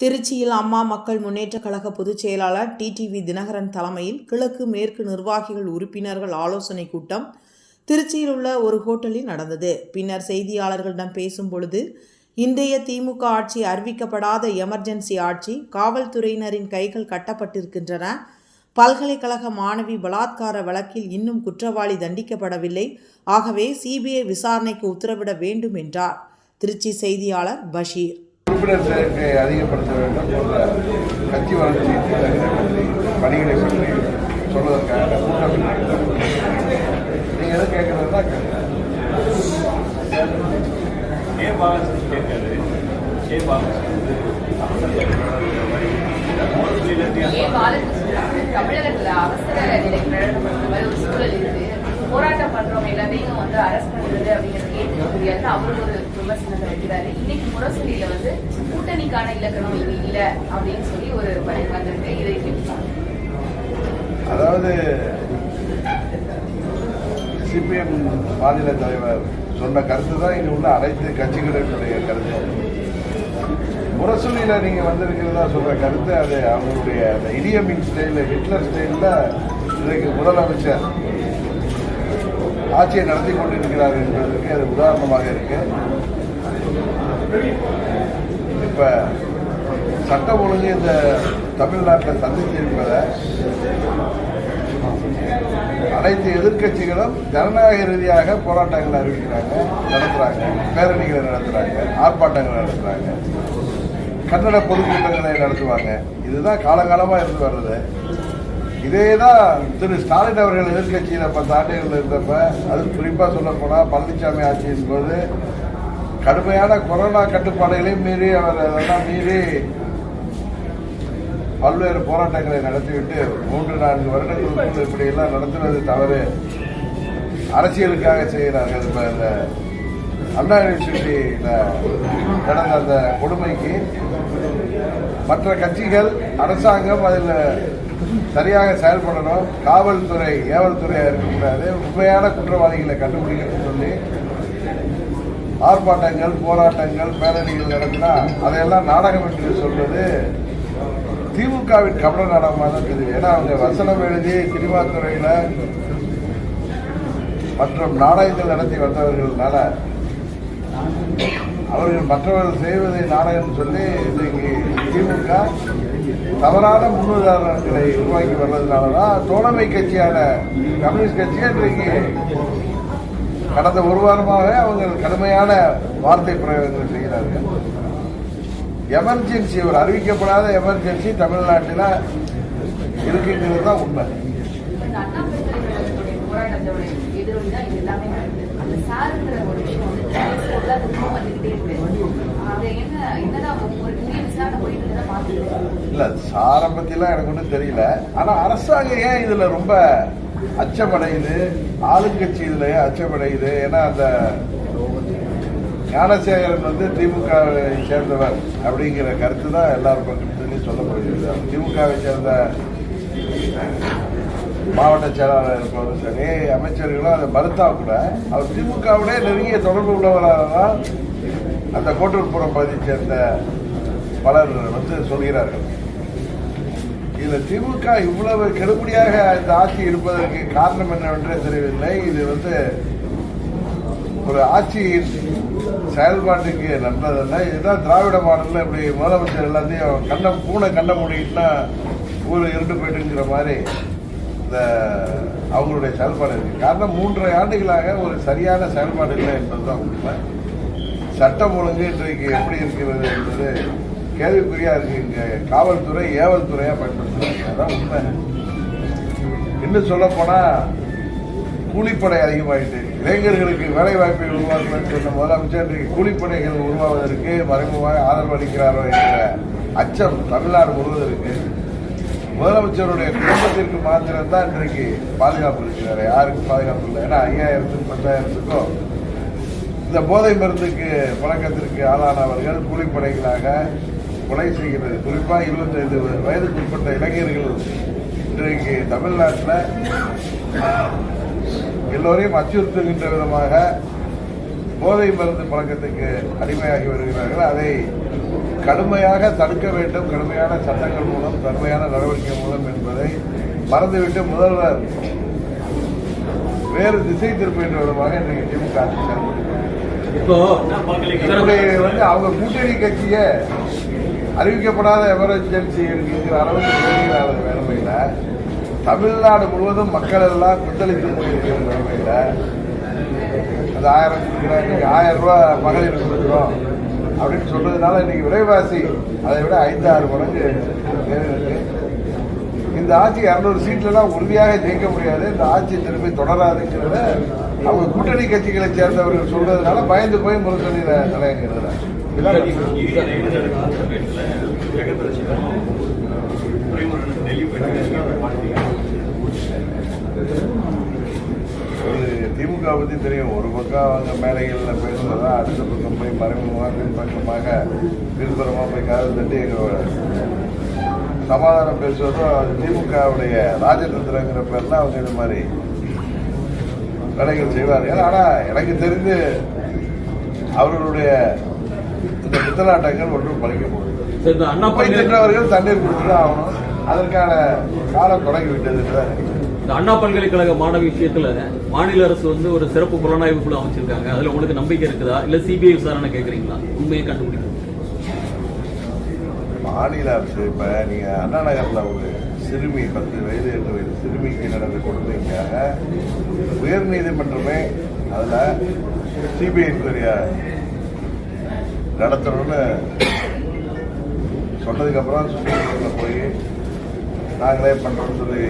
திருச்சியில் அம்மா மக்கள் முன்னேற்றக் கழக பொதுச் செயலாளர் டிடிவி தினகரன் தலைமையில் கிழக்கு மேற்கு நிர்வாகிகள் உறுப்பினர்கள் ஆலோசனை கூட்டம் திருச்சியில் உள்ள ஒரு ஹோட்டலில் நடந்தது. பின்னர் செய்தியாளர்களிடம் பேசும் பொழுது இன்றைய திமுக ஆட்சி அறிவிக்கப்படாத எமர்ஜென்சி ஆட்சி காவல்துறையினரின் கைகள் கட்டப்பட்டிருக்கின்றன. பல்கலைக்கழக மாணவி பலாத்கார வழக்கில் இன்னும் குற்றவாளி தண்டிக்கப்படவில்லை. ஆகவே சிபிஐ விசாரணைக்கு உத்தரவிட வேண்டும் என்றார். திருச்சி செய்தியாளர் பஷீர். உறுப்பினர் சேர்க்கை அதிகப்படுத்த வேண்டும். போன்ற கட்சி வளர்ச்சி திட்டங்களை பற்றி பணிகளை பற்றி சொல்வதற்காக கூட்டம் இருக்கிறது. நீங்க எதுவும் கேட்கறதுனா கேட்கலாம் ஏ பாலகிருஷ்ணன் கேட்காரு ஏ பாலகிருஷ்ணன் வந்து ஏ பாலகிருஷ்ணன் தமிழகத்துல அவசர நிலை பிரகடனப்படுற மாதிரி ஒரு சூழல் இருக்கு போராட்டம் பண்றவங்க வந்து அரெஸ்ட் பண்றது அப்படிங்கிறது ஏற்றுக்க முடியாது. அவரும் ஒரு விமர்சனத்தை வைக்கிறாரு. இன்னைக்கு முரசொலியில வந்து கூட்டணிக்கான இலக்கணம் இது இல்ல அப்படின்னு சொல்லி ஒரு பதில் வந்திருக்கு. இதை அதாவது சிபிஎம் மாநில தலைவர் சொன்ன கருத்து தான் இங்க உள்ள அனைத்து கட்சிகளினுடைய கருத்து. முரசொலியில நீங்க வந்திருக்கிறதா சொல்ற கருத்து அது அவங்களுடைய அந்த இடியமின் ஸ்டைல ஹிட்லர் ஸ்டைல்ல இன்றைக்கு முதலமைச்சர் ஆட்சியை நடத்தி கொண்டிருக்கிறார் என்பதற்கு அது உதாரணமாக இருக்கு. இப்ப சட்டம் ஒழுங்கு இந்த தமிழ்நாட்டில் சந்தித்திருப்பதை அனைத்து எதிர்க்கட்சிகளும் ஜனநாயக ரீதியாக போராட்டங்கள் அறிவிக்கிறாங்க நடத்துறாங்க பேரணிகளை நடத்துறாங்க ஆர்ப்பாட்டங்களை நடத்துறாங்க. கன்னட பொதுக்கூட்டங்களை நடத்துவாங்க. இதுதான் காலகாலமாக இருந்து வர்றது. இதே தான் திரு ஸ்டாலின் அவர்கள் எதிர்க்கட்சியில் பத்து ஆண்டுகள் இருந்தப்ப அது குறிப்பாக சொல்ல போனால் பழனிசாமி ஆட்சியின் போது கடுமையான கொரோனா கட்டுப்பாடுகளையும் மீறி அவர் அதெல்லாம் மீறி பல்வேறு போராட்டங்களை நடத்திவிட்டு மூன்று நான்கு வருடங்களுக்குள் இப்படியெல்லாம் நடத்துவது தவறு. அரசியலுக்காக செய்கிறார்கள் இப்ப இந்த அண்ணா யூனிவர்சிட்டியில நடந்த அந்த கொடுமைக்கு மற்ற கட்சிகள் அரசாங்கம் அதில் சரியாக செயல்படணும் காவல்துறை ஏவல்துறையாக இருக்கக்கூடாது உண்மையான குற்றவாளிகளை கண்டுபிடிக்கணும்னு சொல்லி ஆர்ப்பாட்டங்கள் போராட்டங்கள் பேரணிகள் நடத்தினா அதையெல்லாம் நாடகம் என்று சொல்வது திமுகவின் கபட நாடகமாக தான் தெரியுது. ஏன்னா அவங்க வசனம் எழுதி சினிமா துறையில் மற்றும் நாடகங்கள் நடத்தி வந்தவர்கள்னால அவர்கள் மற்றவர்கள் செய்வதை நாடகம் சொல்லி இன்றைக்கு திமுக தவறான முன்னுதாரணங்களை உருவாக்கி வர்றதுனால தான் தோழமை கட்சியான கம்யூனிஸ்ட் கட்சி இன்றைக்கு கடந்த ஒரு வாரமாக அவங்க கடுமையான வார்த்தை பிரயோகங்கள் செய்கிறார்கள். எமர்ஜென்சி ஒரு அறிவிக்கப்படாத எமர்ஜென்சி தமிழ்நாட்டில் இருக்குங்கிறது தான் உண்மை. எதிரொலி தான் எல்லாமே அந்த சாருங்கிற ஒரு விஷயம் வந்து வந்துகிட்டே இருக்கு அது என்ன என்னதான் ஒரு புதிய விசாரணை போயிட்டு இருக்கதை பார்த்துட்டு இல்ல சாரை பத்திலாம் எனக்கு ஒன்றும் தெரியல. ஆனா அரசாங்கம் ஏன் இதுல ரொம்ப அச்சமடையுது? ஆளுங்கட்சி இதுல ஏன் அச்சமடையுது? ஏன்னா அந்த ஞானசேகரன் வந்து திமுகவை சேர்ந்தவர் அப்படிங்கிற கருத்து தான் எல்லாரும் பக்கத்துலையும் சொல்லப்படுகிறது திமுகவை சேர்ந்த மாவட்ட செயலாளர் இருப்பவரும் சரி அமைச்சர்களும் அதை மறுத்தா கூட அவர் திமுகவுடைய நெருங்கிய தொடர்பு உள்ளவராக தான் அந்த கோட்டூர்புரம் பகுதியை சேர்ந்த பலர் வந்து சொல்கிறார்கள். இதுல திமுக இவ்வளவு கெடுபடியாக இந்த ஆட்சி இருப்பதற்கு காரணம் என்னவென்றே தெரியவில்லை. இது வந்து ஒரு ஆட்சியின் செயல்பாட்டுக்கு நல்லதல்ல இதுதான் திராவிட மாடலில் இப்படி முதலமைச்சர் எல்லாத்தையும் கண்ணம் பூனை கண்ண முடியும்னா ஊர் இருண்டு போயிட்டுங்கிற மாதிரி இந்த அவங்களுடைய செயல்பாடு இருக்கு. காரணம் மூன்றரை ஆண்டுகளாக ஒரு சரியான செயல்பாடு இல்லை என்பதுதான் உண்மை. சட்டம் ஒழுங்கு இன்றைக்கு எப்படி இருக்கிறது என்பது கேள்விக்குறியா இருக்கு. இங்க காவல்துறை ஏவல் துறையா பயன்படுத்துறாங்க. அதான் உண்மை. இன்னும் சொல்ல போனா கூலிப்படை அதிகமாயிட்டு இளைஞர்களுக்கு வேலை வாய்ப்பை உருவாக்கணும்னு சொன்ன முதலமைச்சர் கூலிப்படைகள் உருவாவதற்கு மறைமுகமாக ஆதரவு அளிக்கிறாரோ என்ற அச்சம் தமிழ்நாடு முழுவதும் இருக்கு. முதலமைச்சருடைய குடும்பத்திற்கு மாத்திரம்தான் இன்றைக்கு பாதுகாப்பு இருக்கிறாரு. யாருக்கும் பாதுகாப்பு இல்லை. ஏன்னா ஐயாயிரத்துக்கும் பத்தாயிரத்துக்கும் இந்த போதை மருந்துக்கு பழக்கத்திற்கு ஆளானவர்கள் கூலிப்படைகளாக கொலை செய்கிறது. குறிப்பாக இருபத்தைந்து வயதுக்கு உட்பட்ட இளைஞர்கள் இன்றைக்கு தமிழ்நாட்டில் எல்லோரையும் அச்சுறுத்துகின்ற விதமாக போதை மருந்து பழக்கத்துக்கு அடிமையாகி வருகிறார்கள். அதை கடுமையாக தடுக்க வேண்டும். கடுமையான சட்டங்கள் மூலம் கடுமையான நடவடிக்கை மூலம் என்பதை மறந்துவிட்டு முதல்வர் வேறு திசை திருப்புகின்ற விதமாக இன்றைக்கு திமுக ஆட்சி செயல்பட்டு இப்போ வந்து அவங்க கூட்டணி கட்சியை அறிவிக்கப்படாத எமர்ஜென்சி இருக்குங்கிற அளவுக்கு பேசுகிறார் நிலைமையில் தமிழ்நாடு முழுவதும் மக்கள் எல்லாம் கொந்தளித்து போயிருக்கிற நிலைமையில் அந்த ஆயிரம் இன்னைக்கு ஆயிரம் ரூபா மகளிர் கொடுக்குறோம் அப்படின்னு சொல்றதுனால இன்னைக்கு விலைவாசி அதை விட ஐந்து ஆறு மடங்கு இந்த ஆட்சி இரநூறு சீட்லாம் உறுதியாக ஜெயிக்க முடியாது இந்த ஆட்சி திரும்பி தொடராதுங்கிறத அவங்க கூட்டணி கட்சிகளை சேர்ந்தவர்கள் சொல்றதுனால பயந்து போய் முரசொலியில தலையங்கிறது திமுக பத்தி தெரியும் ஒரு பக்கம் அவங்க மேடைகளில் பேசுனதா அடுத்த பக்கம் போய் மறைமுகமாக பின்பக்கமாக விழுப்புரமா போய் காதல் தட்டி எங்களோட சமாதானம் பேசுவதும் அது திமுகவுடைய ராஜதந்திரங்கிற தான் அவங்க இந்த மாதிரி வேலைகள் செய்வார்கள் ஆனா எனக்கு தெரிந்து அவர்களுடைய இந்த பித்தலாட்டங்கள் ஒன்றும் பழிக்க போகுது சரி, இந்த அண்ணா போய் பல்கலை தின்றவர்கள் தண்ணீர் கொடுத்துதான் ஆகணும். அதற்கான காலம் தொடங்கி விட்டது. இந்த அண்ணா பல்கலைக்கழக மாணவி விஷயத்துல மாநில அரசு வந்து ஒரு சிறப்பு புலனாய்வு குழு அமைச்சிருக்காங்க. அதுல உங்களுக்கு நம்பிக்கை இருக்குதா? இல்ல சிபிஐ விசாரணை கேக்குறீங்களா? உண்மையை கண்டுபிடிக்கும் மாநில அரசு இப்ப நீங்க அண்ணா நகர்ல ஒரு சிறுமி பத்து வயது எட்டு வயது சிறுமிக்கு நடந்த கொடுமைக்காக உயர் நீதிமன்றமே அதுல சிபிஐ என்கொயரியா நடத்தணும்னு சொன்னதுக்கப்புறம் சுப்ரீம் போய் நாங்களே பண்ணுறோம்னு சொல்லி